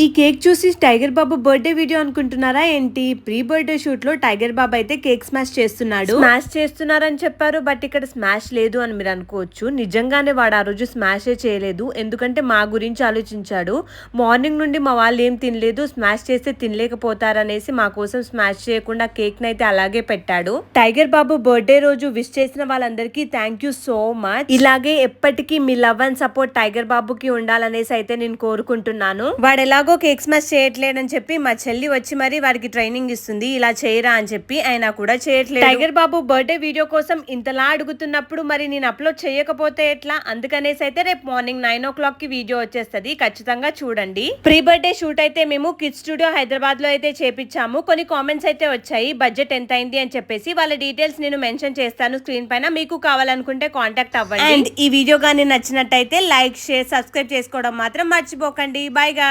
ఈ కేక్ చూసి tiger Babu birthday video అనుకుంటున్నారా ఏంటి? ప్రీ బర్త్డే షూట్లో టైగర్ బాబు అయితే కేక్ స్మాష్ చేస్తున్నాడు. స్మాష్ చేస్తున్నారని చెప్పారు బట్ ఇక్కడ స్మాష్ లేదు అని మీరు అనుకోవచ్చు. నిజంగానే వాడు ఆ రోజు స్మాష్ చేయలేదు. ఎందుకంటే మా గురించి ఆలోచించాడు. మార్నింగ్ నుండి మా వాళ్ళు ఏం తినలేదు స్మాష్ చేస్తే తినలేకపోతారనేసి మా కోసం స్మాష్ చేయకుండా కేక్ నైతే అలాగే పెట్టాడు. టైగర్ బాబు బర్త్డే రోజు విష్ చేసిన వాళ్ళందరికీ థ్యాంక్ యూ సో మచ్ ఇలాగే ఎప్పటికీ మీ లవ్ అండ్ సపోర్ట్ టైగర్ బాబుకి ఉండాలనేసి అయితే నేను కోరుకుంటున్నాను. వాడు ఎలాగో కేక్ స్మాష్ చేయట్లేడని చెప్పి మా చెల్లి వచ్చి మరి వాడికి ట్రైనింగ్ ఇస్తుంది ఇలా చేయరా అని చెప్పి అయినా కూడా చేయట్లేదు. టైగర్ బాబు బర్త్డే వీడియో కోసం ఇంతలా అడుగుతున్నప్పుడు మరి నేను అప్లోడ్ చేయకపోతే ఎట్లా? అందుకనేసి అయితే రేపు మార్నింగ్ నైన్ ఓ క్లాక్కి వీడియో వచ్చేస్తది. ఖచ్చితంగా చూడండి. ప్రీ బర్త్డే షూట్ అయితే మేము కిడ్ స్టూడియో హైదరాబాద్లో అయితే చేపించాము. కొన్ని కామెంట్స్ అయితే వచ్చాయి. బడ్జెట్ ఎంత అయింది అని చెప్పేసి వాళ్ళ డీటెయిల్స్ నేను మెన్షన్ చేస్తాను. స్క్రీన్ పైన మీకు కావాలనుకుంటే కాంటాక్ట్ అవ్వండి. అండ్ ఈ వీడియో కానీ నచ్చినట్టయితే లైక్ షేర్ సబ్స్క్రైబ్ చేసుకోవడం మాత్రం మర్చిపోకండి. Bye guy